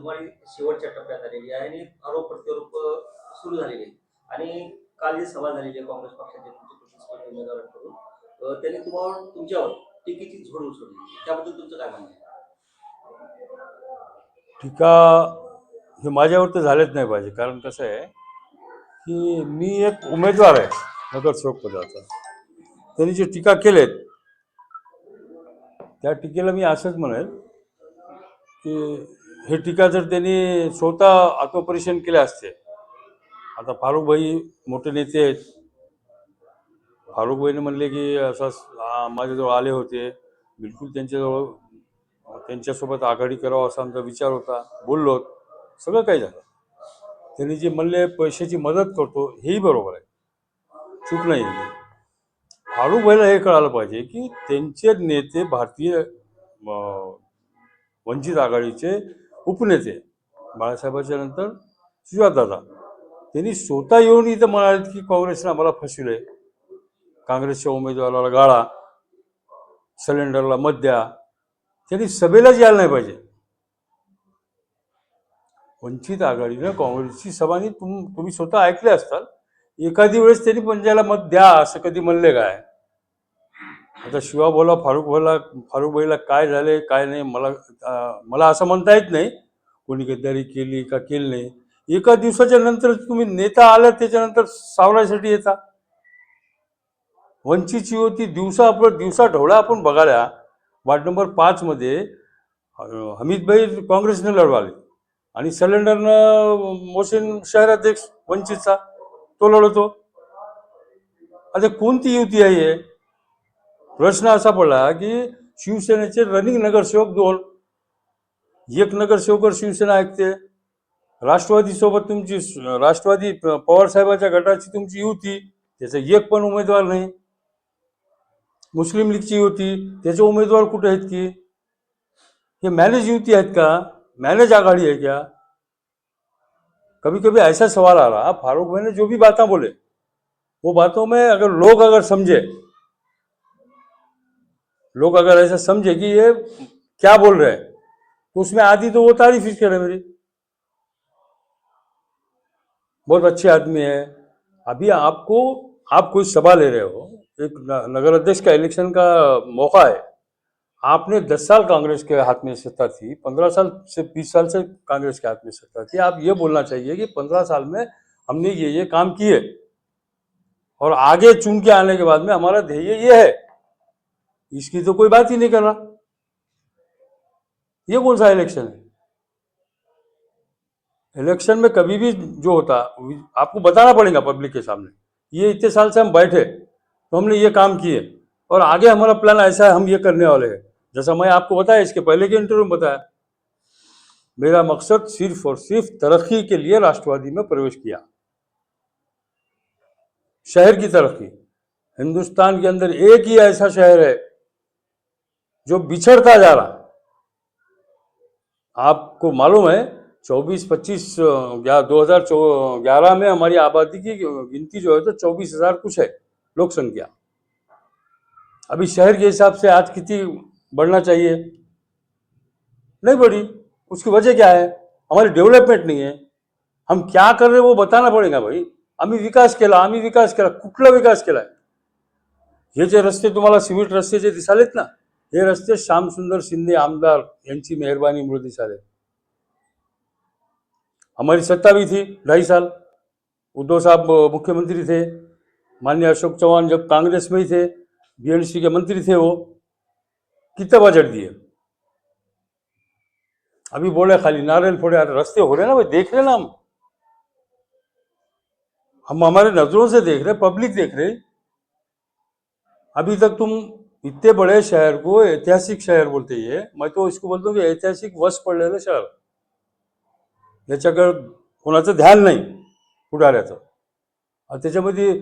रणधुमाळी शेवटच्या टप्प्यात आलेली आहे आणि आरोप प्रत्यारोप सुरू झालेले आणि काल जी सभा झालेली आहे काँग्रेस पक्षाचे तुमचे उमेदवारांकडून त्यांनी तुम्हाला तुमच्यावर टीकेची झोड उचलली त्याबद्दल तुमचं काय म्हणणं आहे? टीका हे माझ्यावर तर झालेच नाही पाहिजे. कारण कसं आहे की मी एक उमेदवार आहे नगरसेवकपदाचा त्यांनी जे टीका केलेत त्या टीकेला मी असंच म्हणेल की हे टीका जर त्यांनी स्वतः आत्मपरीक्षण केले असते आता फारुखभाई मोठे नेते आहेत. फारुखभाईने म्हणले की असं माझ्याजवळ आले होते. बिलकुल त्यांच्याजवळ त्यांच्यासोबत आघाडी करावं असा आमचा विचार होता. बोललो. सगळं काही झालं. त्यांनी जे म्हणले पैशाची मदत करतो हेही बरोबर आहे. चूक नाही फारुखभाईला हे कळालं पाहिजे की त्यांचे नेते भारतीय वंचित आघाडीचे उपनेते बाळासाहेबाच्या नंतर सुजातदादा त्यांनी स्वतः येऊन इथं म्हणाले की काँग्रेसनं आम्हाला फसविलंय. काँग्रेसच्या उमेदवाराला गाळा सिलेंडरला मत द्या. त्यांनी सभेलाच यायला नाही पाहिजे. वंचित आघाडीनं काँग्रेसची सभानी तुम तुम्ही स्वतः ऐकले असताल एखादी वेळेस त्यांनी पंजाला मत द्या असं कधी म्हणले काय? आता शिवा बोला फारुख बोला फारुख भाईला काय झाले काय नाही मला मला असं म्हणता येत नाही. कोणी गद्दारी केली का केली नाही. एका दिवसाच्या नंतर तुम्ही नेता आला त्याच्यानंतर सावरायसाठी येता. वंचितची होती दिवसा आपण दिवसा ढवळा आपण बघायला. वार्ड नंबर पाचमध्ये हमीदभाई काँग्रेसने लढवाले. आणि सिलेंडरनं मोशन शहराध्यक्ष वंचितचा तो लढवतो. आता कोणती युती आहे? प्रश्न असा पडला की शिवसेनेचे रनिंग नगरसेवक दोन एक नगरसेवकर शिवसेना ऐकते राष्ट्रवादी सोबत तुमची राष्ट्रवादी पवार साहेबाच्या गटाची तुमची युती त्याचा एक पण उमेदवार नाही। मुस्लिम लीगची युती त्याचे उमेदवार कुठे आहेत की? ये मैनेज युति है का? मैनेज आघाड़ी है क्या? कभी कभी ऐसा सवाल आ रहा फारूक भाई ने जो भी बातें बोले, वो बातों में अगर लोग अगर समझे लोग अगर ऐसा समझे कि ये क्या बोल रहे हैं तो उसमें आधी तो वो तारीफ़ ही करे मेरी। बहुत अच्छे आदमी है। अभी आपको, आप कोई सभा ले रहे हो, एक नगर अध्यक्ष का इलेक्शन का मौका है। आपने दस साल कांग्रेस के हाथ में सत्ता थी, पंद्रह साल से बीस साल से कांग्रेस के हाथ में सत्ता थी। आप ये बोलना चाहिए कि पंद्रह साल में हमने ये ये काम किए। और आगे चुन के आने के बाद में हमारा ध्येय ये है इसकी तो कोई बात ही नहीं कर रहा। ये कौन सा इलेक्शन है? इलेक्शन में कभी भी जो होता, आपको बताना पड़ेगा पब्लिक के सामने। ये इतने साल से हम बैठे तो हमने ये काम किए। और आगे हमारा प्लान ऐसा है, हम ये करने वाले हैं। जैसा मैं आपको बताया, इसके पहले के इंटरव्यू में बताया। मेरा मकसद सिर्फ़ और सिर्फ़ तरक्की के लिए राष्ट्रवादी में प्रवेश किया। शहर की तरक्की। हिंदुस्तान के अंदर एक ही ऐसा शहर है जो बिछड़ता जा रहा आपको मालूम है 24 25 या दो हज़ार ग्यारह में हमारी आबादी की गिनती जो है तो चौबीस हज़ार कुछ है लोक संख्या। अभी शहर के हिसाब से आज कितनी बढ़ना चाहिए? नहीं बढ़ी। उसकी वजह क्या है? हमारी डेवलपमेंट नहीं है। हम क्या कर रहे हैं वो बताना पडेगा भाई। आम्ही विकास केला आम्ही विकास केला कुठला विकास केलाय हे। जे रस्ते तुम्हाला सिमेंट रस्ते जे दिसालेत ना हे रस्ते श्यामसुंदर शिंदे आमदार यांची मेहरबानीमुळे सारे हमारी सत्ता भी थी ढाई साल. उद्धव साहब मुख्यमंत्री थे. माननीय अशोक चौहान जब कांग्रेस में ही थे बीएनसी के मंत्री थे वो. कितना बजट दिए? अभी बोले खाली नारियल फोड़े यार रस्ते हो रहे ना भाई देख रहे ना हम. हम हमारे नजरों से देख रहे पब्लिक देख रहे. अभी तक तुम इतने बड़े शहर को ऐतिहासिक शहर बोलते ये मैं तो इसको बोलता हूँ कि ऐतिहासिक वश पडलेलं शहर. याच्याकडं कोणाचं ध्यान नाही पुढाऱ्याचं. आणि त्याच्यामध्ये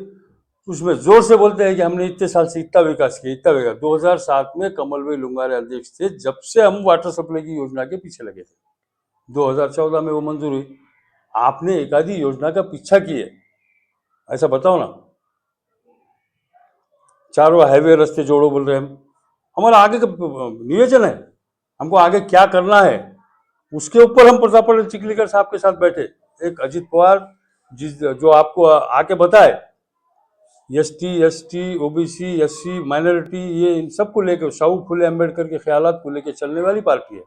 उसमें जोर से बोलते हैं कि हमने इतने साल से इतना विकास किया इतना विकास. 2007 में कमल भाई लुंगारे अध्यक्ष थे जब से हम वाटर सप्लाई की योजना के पीछे लगे थे. 2014 में वो मंजूर हुई. आपने एक आधी योजना का पीछा किए ऐसा बताओ ना. चारों हाईवे रास्ते जोड़ो बोल रहे हम। हमारा आगे का नियोजन है। हमको आगे क्या करना है, उसके ऊपर हम प्रताप पाटिल चिखलीकर साहब के साथ बैठे। एक अजीत पवार जिस जो आपको आके बताए S T S T OBC S C minority, ये इन सबको लेकर शाहू फुले अंबेडकर के ख्याल को लेकर चलने वाली पार्टी है।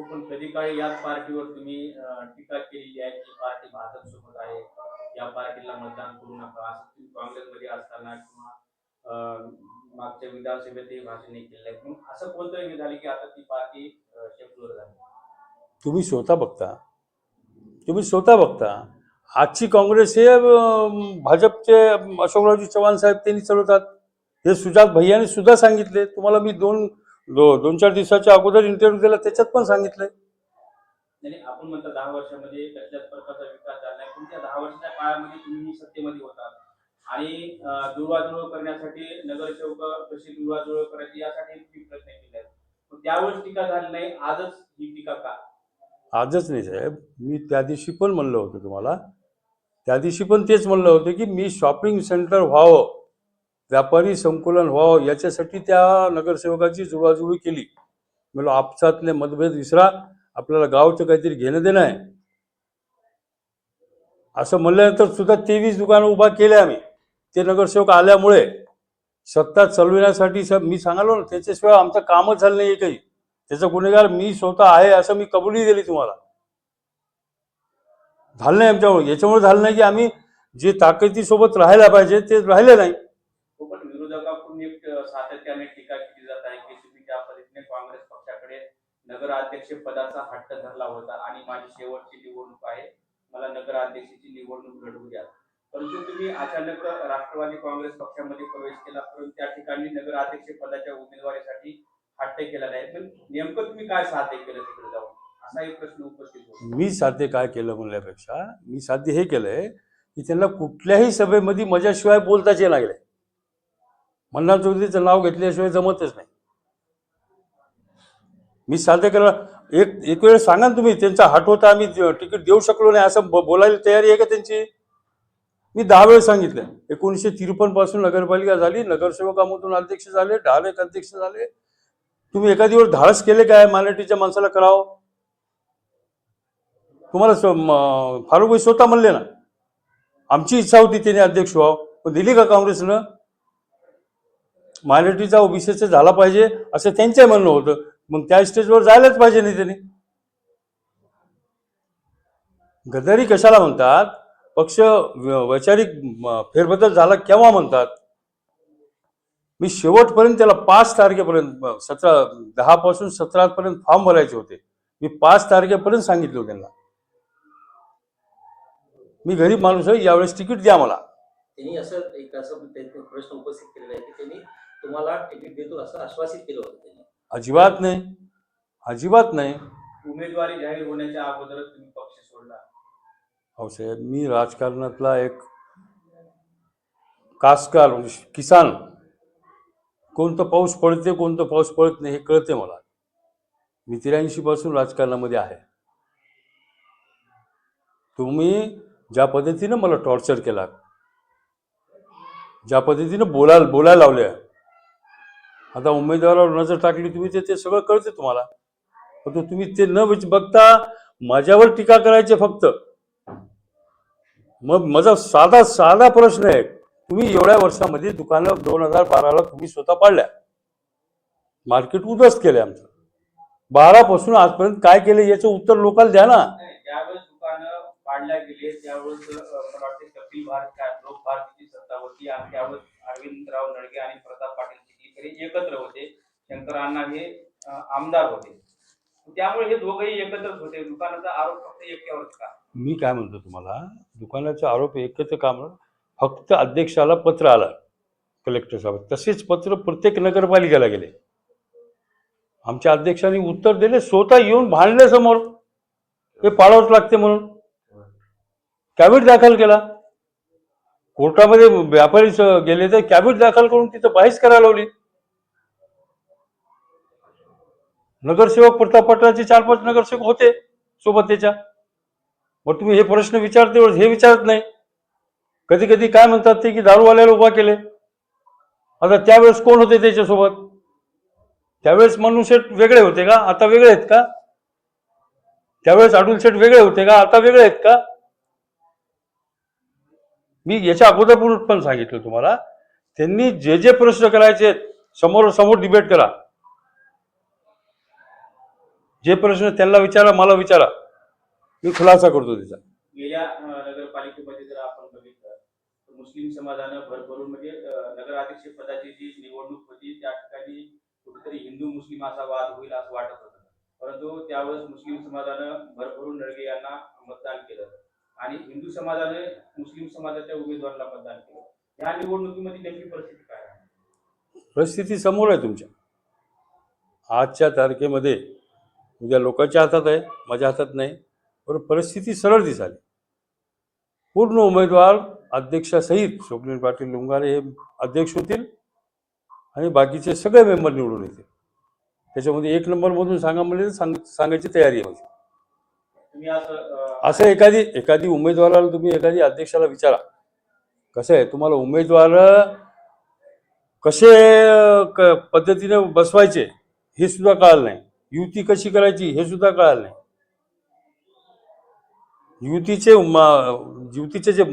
पण कधी काळी टीका केलेली आहे की पार्टी भाजप आहे या पार्टीला मतदान करू नका. असं काँग्रेसमध्ये असताना किंवा मागच्या विधानसभेतही भाषणे केलेले असं कोणतं हे झालं की आता ती पार्टी शेपवर झाली. तुम्ही स्वतः बघता. तुम्ही स्वतः बघता. आजची काँग्रेस हे भाजपचे अशोकरावजी चव्हाण साहेब त्यांनी चालवतात हे सुजात भैयाने सुद्धा सांगितले. तुम्हाला मी दोन दो, दोन चार दिवसाच्या अगोदर इंटरव्ह्यू दिला त्याच्यात पण सांगितलंय. नाही आपण म्हणता दहा वर्षामध्ये कसल्याच प्रकारचा विकास झाला नाही. पण त्या दहा वर्षाच्या काळामध्ये तुम्ही सत्तेमध्ये होता. आणि अं, करण्यासाठी नगरसेवक कशी दुर्वाजुळ करायची यासाठी तुम्ही प्रयत्न केले पण त्यावेळेस टीका झाली नाही. आजच ही टीका का? आजच नाही साहेब. मी त्या दिवशी पण म्हणलं होतं तुम्हाला. त्या दिवशी पण तेच म्हणलं होतं की मी शॉपिंग सेंटर व्हावं व्यापारी संकुलन व्हावं याच्यासाठी त्या नगरसेवकाची जुळवाजुळी केली. म्हणलं आपसातले मतभेद विसरा. आपल्याला गावचं काहीतरी घेणं देणं आहे. असं म्हणल्यानंतर सुद्धा तेवीस दुकानं उभा केले आम्ही. ते नगरसेवक आल्यामुळे सत्ता चालविण्यासाठी स- मी सांगालो ना त्याच्याशिवाय आमचं कामच झालं नाही एकही. त्याचा गुन्हेगार मी स्वतः आहे असं मी कबुली दिली तुम्हाला. झालं नाही आमच्यामुळे. याच्यामुळे झालं नाही की आम्ही जे ताकदीसोबत राहायला पाहिजे ते राहिले नाही. हो, विरोधकाकडून एक सातत्याने टीका केली जात आहे की तुम्ही ज्या पद्धतीने काँग्रेस पक्षाकडे नगराध्यक्ष पदाचा हट्ट धरला होता आणि माझी शेवटची निवडणूक आहे. मला नगराध्यक्षाची निवडणूक लढवू द्या परंतु तुम्ही अचानक राष्ट्रवादी काँग्रेस पक्षामध्ये प्रवेश केला परंतु त्या ठिकाणी नगराध्यक्ष पदाच्या उमेदवारीसाठी हट्ट केला नाही. पण नेमकं तुम्ही काय साध्य केलं तिकडे जाऊन? असा एक प्रश्न उपस्थित होतो. मी साध्य काय केलं म्हणल्यापेक्षा मी साध्य हे केलंय की त्यांना कुठल्याही सभेमध्ये माझ्याशिवाय बोलताच येणार लागले. मन्ना चौधरीचं नाव घेतल्याशिवाय जमतच नाही. मी साध्य करा एक एक वेळ सांगा ना तुम्ही त्यांचा हट होता आम्ही तिकीट देऊ शकलो नाही असं बोलायला तयारी आहे का त्यांची? मी दहा वेळ सांगितलं. एकोणीसशे त्रेपन्नपासून नगरपालिका झाली नगरसेवकामधून अध्यक्ष झाले डायरेक्ट अध्यक्ष झाले. तुम्ही एका दिवस धाडस केले काय? मायनॉरिटीच्या माणसाला करावं? तुम्हाला स्व- म- फारुख स्वतः म्हणले ना आमची इच्छा होती त्याने अध्यक्ष व्हावं पण दिली का काँग्रेसनं? मायनॉरिटीचा ओबीसीचा झाला पाहिजे असं त्यांचं म्हणणं होतं. मग त्या स्टेजवर जायलाच पाहिजे नाही त्यांनी. गद्दारी कशाला म्हणतात? पक्ष वैचारिक फेरबदल झाला केव्हा म्हणतात? मी शेवटपर्यंत त्याला पाच तारखेपर्यंत सतरा दहा पासून सतरा पर्यंत फॉर्म भरायचे होते. मी पाच तारखेपर्यंत सांगितलं त्यांना. मी गरीब माणूस आहे यावेळेस तिकीट द्या मला. त्यांनी असं एक असं प्रश्न उपस्थित केलेला आहे की त्यांनी तुम्हाला तिकीट देतो असं आश्वासित केलं होतं अजिबात नाही. अजिबात नाही. उमेदवारी जाहीर होण्याच्या अगोदरच तुम्ही पक्ष सोडला. अहो साहेब मी राजकारणातला एक कासकार म्हणजे किसान. कोणतं पाऊस पडते कोणतं पाऊस पडत नाही हे कळते मला. मी त्र्याऐंशी पासून राजकारणामध्ये आहे. तुम्ही ज्या पद्धतीनं मला टॉर्चर केला ज्या पद्धतीनं बोलायला बोलायला लावले आता उमेदवारावर नजर टाकली तुम्ही ते ते सगळं कळते तुम्हाला. पण तुम्ही ते न विच- बघता माझ्यावर टीका करायचे फक्त. मग माझा साधा साधा प्रश्न आहे. तुम्ही एवढ्या वर्षामध्ये दुकानं दोन हजार बाराला तुम्ही स्वतः पाडल्या. मार्केट उद्ध्वस्त केलं आमचं. बारापासून आजपर्यंत काय केलं याचं उत्तर लोकांना द्या ना. पाडल्या गेले त्यावेळेस मला वाटते कपिल भारत काय लोक भारतीची सत्ता होती आणि त्यावेळेस अरविंदराव नडगे आणि प्रताप पाटील एकत्र होते. शंकर अण्णा हे आमदार होते. त्यामुळे हे दोघंही एकत्रच होते. दुकानाचा आरोप फक्त एकट्यावरच का? मी काय म्हणतो तुम्हाला दुकानाचा आरोप एकच काम फक्त अध्यक्षाला पत्र आला कलेक्टर साहेब. तसेच पत्र प्रत्येक नगरपालिकेला गेले. आमच्या अध्यक्षांनी उत्तर दिले स्वतः येऊन भांडले समोर हे पाळावंच लागते म्हणून. कॅबिट दाखल केला. कोर्टामध्ये व्यापारी गेले तर कॅबिट दाखल करून तिथं बाहेर करायला लावली. नगरसेवक प्रताप पाटलाचे चार पाच नगरसेवक होते सोबत त्याच्या मग तुम्ही हे प्रश्न विचारते हे विचारत नाही. कधी कधी काय म्हणतात ते की दारूवाल्याला उभा केले. आता त्यावेळेस कोण होते त्याच्यासोबत? त्यावेळेस मनू शेठ वेगळे होते का? आता वेगळे आहेत का? त्यावेळेस अडुल शेठ वेगळे होते का? आता वेगळे आहेत का? मी याच्या अगोदर पण- पण सांगितलं तुम्हाला. त्यांनी जे जे प्रश्न करायचे आहेत, समोर समोर डिबेट करा. जे प्रश्न त्यांना विचारा मला विचारा. मी खुलासा करतो त्याचा गेल्या नगरपालिकेमध्ये जर आपण बघितलं तर मुस्लिम समाजानं भरभरून म्हणजे नगराध्यक्ष पदाची जी निवडणूक होती त्या ठिकाणी कुठेतरी हिंदू मुस्लिम असा वाद होईल असं वाटत होतं. परंतु त्यावेळेस मुस्लिम समाजानं भरभरून नडगे यांना मतदान केलं आणि हिंदू समाजाने मुस्लिम समाजाच्या उमेदवाराला मतदान केलं. या निवडणुकीमध्ये नेमकी परिस्थिती काय आहे? परिस्थिती समोर आहे तुमच्या. आजच्या तारखेमध्ये उद्या लोकांच्या हातात आहे माझ्या हातात नाही. पण परिस्थिती सरळ दिसाली. पूर्ण उमेदवार अध्यक्षासहित स्वप्नील पाटील लुंगारे हे अध्यक्ष होतील आणि बाकीचे सगळे मेंबर निवडून येतील. त्याच्यामध्ये एक नंबरमधून सांगा म्हणजे सांग सांगायची तयारी आहे माझी. असं एखादी एखादी उमेदवाराला तुम्ही एखादी अध्यक्षाला विचारा. कसं आहे तुम्हाला उमेदवार कसे क पद्धतीने बसवायचे हे सुद्धा कळालं नाही. युती कशी करायची हे सुद्धा कळालं नाही. युतीचे युतीचे जे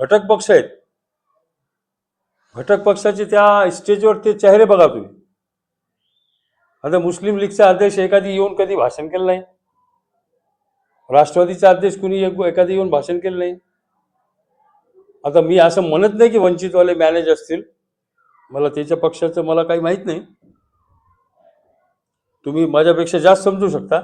घटक पक्ष आहेत घटक पक्षाचे त्या स्टेजवर ते चेहरे बघा तुम्ही. आता मुस्लिम लीगचा अध्यक्ष एखादी येऊन कधी भाषण केलं नाही. राष्ट्रवादीचा अध्यक्ष कुणी एक- येऊन भाषण केलं नाही. आता मी असं म्हणत नाही की वंचितवाले मॅनेज असतील. मला त्याच्या पक्षाचं मला काही माहीत नाही. तुम्ही माझ्यापेक्षा जास्त समजू शकता.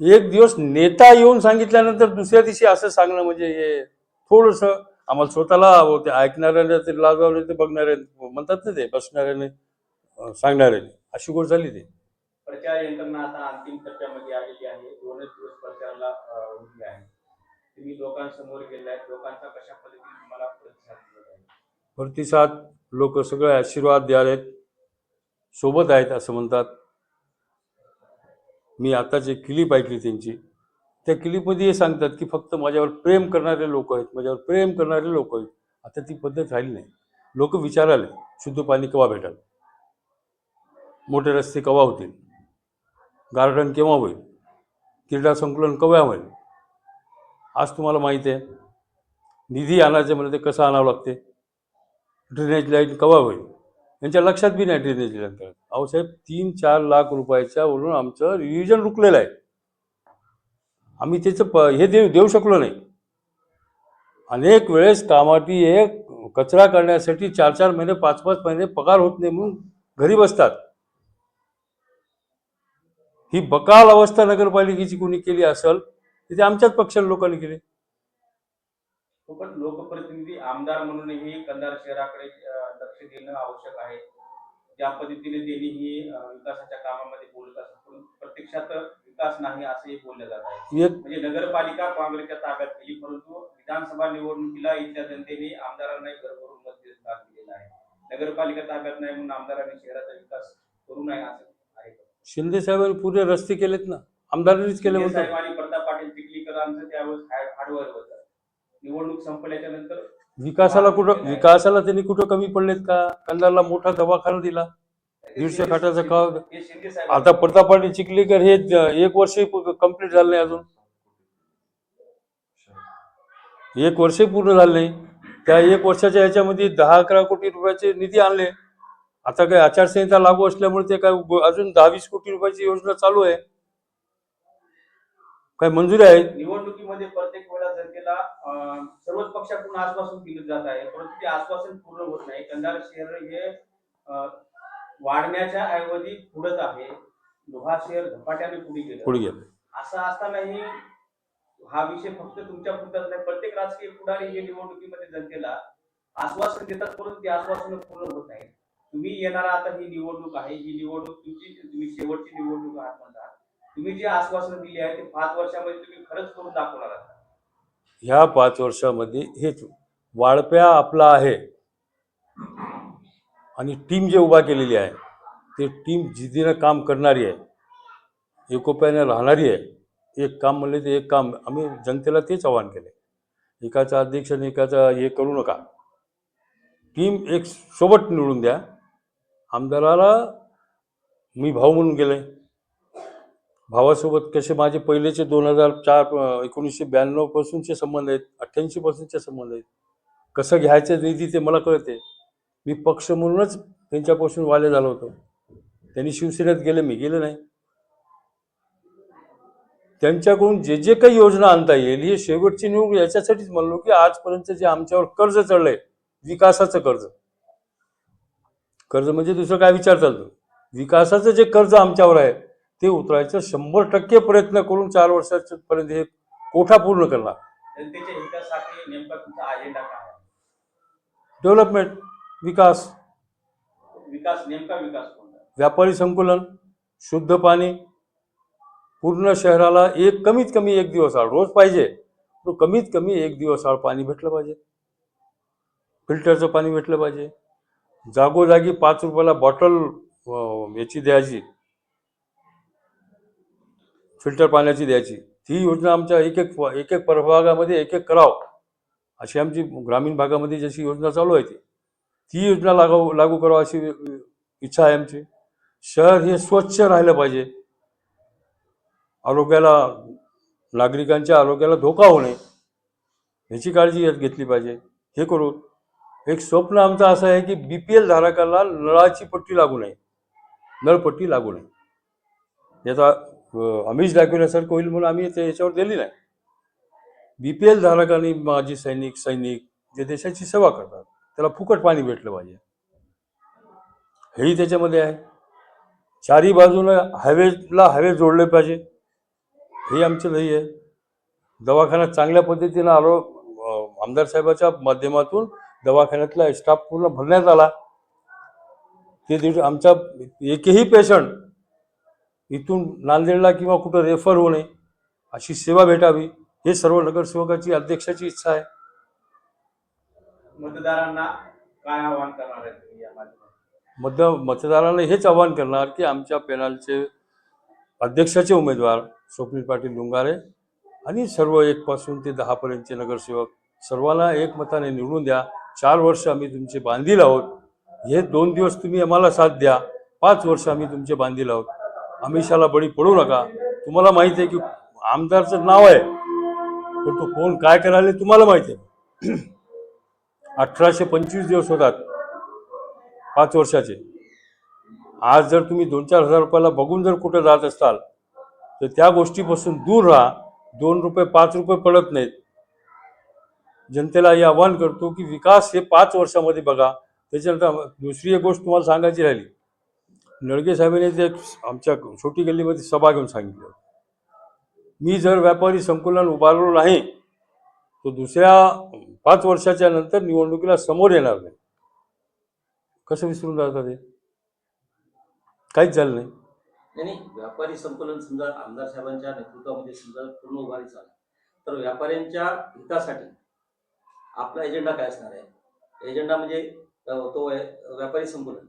एक दिवस नेता येऊन सांगितल्यानंतर दुसऱ्या दिवशी असं सांगणं म्हणजे हे थोडंसं आम्हाला स्वतःला हो ते ऐकणाऱ्याने ते लाजवले ते बघणारे म्हणतात ना ते बसणाऱ्याने सांगणाऱ्याने. अशी गोष्ट झाली ते. प्रचार यंत्रणा आता अंतिम टप्प्यामध्ये आलेली आहे. दोनच दिवस प्रचाराला अं, उरले आहे. तुम्ही लोकांसमोर गेलाय लोकांचा कशा पद्धतीने तुम्हाला प्रतिसाद प्रतिसाद लोक सगळे आशीर्वाद द्यालेत सोबत आहेत असं म्हणतात. मी आता जे क्लिप ऐकली त्यांची त्या क्लिपमध्ये हे सांगतात की फक्त माझ्यावर प्रेम करणारे लोक आहेत माझ्यावर प्रेम करणारे लोक आहेत. आता ती पद्धत राहिली नाही. लोक विचाराले शुद्ध पाणी केव्हा भेटेल? मोठे रस्ते केव्हा होतील? गार्डन केव्हा होईल? क्रीडा संकुलन केव्हा होईल? आज तुम्हाला माहिती आहे निधी आणायचे म्हणजे ते कसं आणावं लागते? ड्रेनेज लाईन केव्हा होईल? यांच्या लक्षात बी नाही ड्रेनेज दिल्यानंतर अहो साहेब तीन चार लाख रुपयाच्या वरून आमचं रिव्हिजन रुकलेलं आहे. आम्ही त्याचं प हे देऊ देऊ शकलो नाही. अनेक वेळेस कामाटी एक कचरा करण्यासाठी चार चार महिने पाच पाच महिने पगार होत नाही म्हणून घरी बसतात. ही बकाल अवस्था नगरपालिकेची कोणी केली असेल तर ते आमच्याच पक्षाच्या लोकांनी केली. तो पण लोकप्रतिनिधी आमदार म्हणूनही कंधार शहराकडे लक्ष देणं आवश्यक आहे. ज्या पद्धतीने त्यांनी ही विकासाच्या कामामध्ये बोलत असतात पण प्रत्यक्षात विकास नाही असंही बोललं जात आहे. म्हणजे नगरपालिका काँग्रेसच्या ताब्यात गेली परंतु विधानसभा निवडणुकीला इथल्या जनतेने आमदारांना घरभरून मत दिलेला आहे. नगरपालिका ताब्यात नाही म्हणून आमदारांनी शहराचा विकास करू नये असं आहे? शिंदे साहेबांनी पुरे रस्ते केलेत ना? आमदारांनीच केले साहेब आणि प्रताप पाटील चिखलीकरांचं त्यावेळेस हाडवर होतं निवडणूक संपल्याच्या नंतर विकासाला कुठं विकासाला त्यांनी कुठं कमी पडलेत का? कंधारला मोठा दवाखाना दिला. दीडशे खाटाचं का आता प्रताप पाटील चिखलीकर हे एक वर्ष कंप्लीट झालं नाही अजून. एक वर्ष पूर्ण झालं नाही. त्या एक वर्षाच्या ह्याच्यामध्ये दहा अकरा कोटी रुपयाचे निधी आणले. आता काय आचारसंहिता लागू असल्यामुळे ते काय अजून दहा वीस कोटी रुपयाची योजना चालू आहे. काय मंजुरी आहेत निवडणुकीमध्ये प्रत्येक जनतेला अं, सर्वच पक्षाकडून आश्वासन दिलं जात आहे. परंतु ते आश्वासन पूर्ण होत नाही. कंधार शहर हे वाढण्याच्या ऐवजी पुढत आहे. लोहा शहर झपाट्याने पुढे गेलं. पुढे गेलं. असं असतानाही हा विषय फक्त तुमच्या पुरताच नाही. प्रत्येक राजकीय पुढारी हे निवडणुकीमध्ये जनतेला आश्वासन देतात परंतु ते आश्वासन पूर्ण होत नाही. तुम्ही येणारा आता ही निवडणूक आहे. ही निवडणूक तुमची तुम्ही शेवटची निवडणूक आहात म्हणता. तुम्ही जे आश्वासन दिली आहे ते पाच वर्षामध्ये तुम्ही खरंच करून दाखवणार आहात. ह्या पाच वर्षामध्ये हेच वाळप्या आपला आहे. आणि टीम जे उभा केलेली आहे ते टीम जिद्दीनं काम करणारी आहे. एकोप्याने राहणारी आहे. एक काम म्हणले ते एक काम. आम्ही जनतेला तेच आवाहन केले एकाचा अध्यक्ष आणि एकाचा हे करू नका. टीम एक सोबत निवडून द्या. आमदाराला मी भाऊ म्हणून गेले भावासोबत कसे माझे पहिलेचे दोन हजार चार एकोणीसशे ब्याण्णव पासूनचे संबंध आहेत अठ्ठ्याऐंशीपासूनचे संबंध आहेत. कसं घ्यायचं निधी ते मला कळते. मी पक्ष म्हणूनच त्यांच्यापासून वाले झालो होतो. त्यांनी शिवसेनेत गेले मी गेले नाही. त्यांच्याकडून जे जे काही योजना आणता येईल ही शेवटची निवड याच्यासाठीच म्हणलो की आजपर्यंत जे आमच्यावर कर्ज चढलंय विकासाचं कर्ज. कर्ज म्हणजे दुसरं काय विचार चालतो विकासाचं जे कर्ज आमच्यावर आहे ते उतरायचं शंभर टक्के प्रयत्न करून चार वर्षाच्या पर्यंत हे कोठा पूर्ण करणार? जनतेच्या हितासाठी नेमका तुमचा अजेंडा काय आहे? डेव्हलपमेंट विकास. विकास नेमका विकास कोणता व्यापारी संकुलन शुद्ध पाणी. पूर्ण शहराला एक कमीत कमी एक दिवस आड. रोज पाहिजे तो कमीत कमी एक दिवस आड पाणी भेटलं पाहिजे. फिल्टरचं पाणी भेटलं पाहिजे. जागोजागी पाच रुपयाला बॉटल अं, याची द्यायची. फिल्टर पाण्याची द्यायची. ती योजना आमच्या एक एक एक एक प्रभागामध्ये एक एक करावं. अशी आमची ग्रामीण भागामध्ये जशी योजना चालू आहे ती. ती योजना लागू लागू करावं अशी इच्छा आहे आमची. शहर हे स्वच्छ राहिलं पाहिजे. आरोग्याला नागरिकांच्या आरोग्याला धोका होऊ नये. ह्याची काळजी घेत- घेतली पाहिजे. हे करून एक स्वप्न आमचं असं आहे की बी पी एल धारकाला नळाची पट्टी लागू नये. नळपट्टी लागू नये. याचा आम्हीच दाखवण्यासारखं होईल म्हणून आम्ही ते याच्यावर दिली नाही. बी पी एल धारकांनी माजी सैनिक सैनिक जे देशाची सेवा करतात त्याला फुकट पाणी भेटलं पाहिजे. हेही त्याच्यामध्ये आहे. चारी बाजूनं हायवेला हायवे जोडले पाहिजे. हे आमचं ध्येय आहे. दवाखान्यात चांगल्या पद्धतीनं आरो आमदार साहेबाच्या माध्यमातून दवाखान्यातला स्टाफ पूर्ण भरण्यात आला. ते दिवशी आमचा एकही पेशंट इथून नांदेडला किंवा कुठं रेफर होऊ नये अशी सेवा भेटावी हे सर्व नगरसेवकाची अध्यक्षाची इच्छा आहे. मतदारांना काय आवाहन करणार आहे मध्य मतदारांना हेच आवाहन करणार की आमच्या पॅनलचे अध्यक्षाचे उमेदवार स्वप्नील पाटील डुंगारे आणि सर्व एकपासून ते दहापर्यंतचे नगरसेवक सर्वांना एकमताने निवडून द्या. चार वर्ष आम्ही तुमचे बांधील आहोत. हे दोन दिवस तुम्ही आम्हाला साथ द्या. पाच वर्ष आम्ही तुमचे बांधील आहोत. आमिषाला बळी पडू नका. तुम्हाला माहिती आहे की आमदारचं नाव आहे. पण तो कोण काय करायला तुम्हाला माहिती आहे. अठराशे पंचवीस दिवस होतात. पाच वर्षाचे. आज जर तुम्ही दोन चार हजार रुपयाला बघून जर कुठं जात असाल तर त्या गोष्टीपासून दूर राहा. दोन रुपये पाच रुपये पडत नाहीत. जनतेला हे आवाहन करतो की विकास हे पाच वर्षामध्ये बघा. त्याच्यानंतर दुसरी एक गोष्ट तुम्हाला सांगायची राहिली. नळगे साहेबांनी ते आमच्या छोटी गल्लीमध्ये सभा घेऊन सांगितलं. मी जर व्यापारी संकुलन उभारलो नाही तो दुसऱ्या पाच वर्षाच्या नंतर निवडणुकीला समोर येणार नाही. कसं विसरून जातात ते? काहीच झालं नाही. नाही व्यापारी संकलन समजा आमदार साहेबांच्या नेतृत्वामध्ये समजा पूर्ण उभारी झाला तर व्यापाऱ्यांच्या हितासाठी आपला एजेंडा काय असणार आहे? एजेंडा म्हणजे तो व्यापारी संकलन.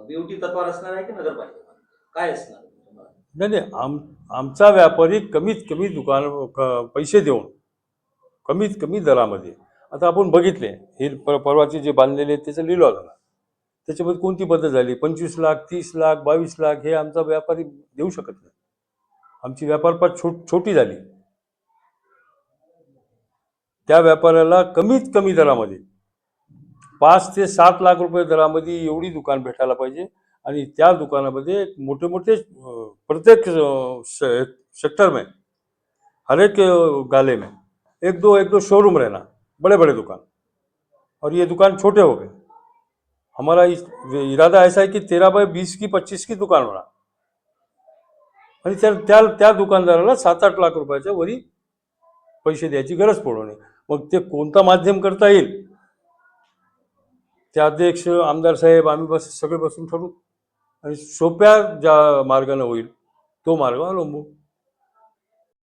बीओटी तत्वावर असणार आहे की नगरपालिका काय असणार नाही नाही आम आमचा व्यापारी कमीत कमी दुकान क- पैसे देऊन कमीत कमी दरामध्ये. आता आपण बघितले हे पर परवाचे जे बांधलेले आहेत त्याचा लिलाव झाला. त्याच्यामध्ये कोणती पद्धत झाली? पंचवीस लाख तीस लाख बावीस लाख हे आमचा व्यापारी देऊ शकत नाही. आमची व्यापारपात छो छोटी झाली. त्या व्यापाऱ्याला कमीत कमी दरामध्ये पाच ते सात लाख रुपये दरामध्ये एवढी दुकान भेटायला पाहिजे. आणि त्या दुकानामध्ये मोठे मोठे प्रत्येक सेक्टर में हर एक गाले में एक दो एक दो शोरूम रहना बड़े बड़े दुकान. और ये दुकान छोटे हो गए. हमारा इरादा ऐसा है कि तेरह बाय बीस की पच्चीस की दुकान होणार आणि त्या त्या त्या दुकानदाराला सात आठ लाख रुपयाच्या वरी पैसे द्यायची गरज पडू नये. मग ते कोणता माध्यम करता येईल? ते अध्यक्ष आमदार साहेब आम्ही बस सगळे बसून ठरवू. आणि सोप्या ज्या मार्गाने होईल तो मार्ग अवलंबू.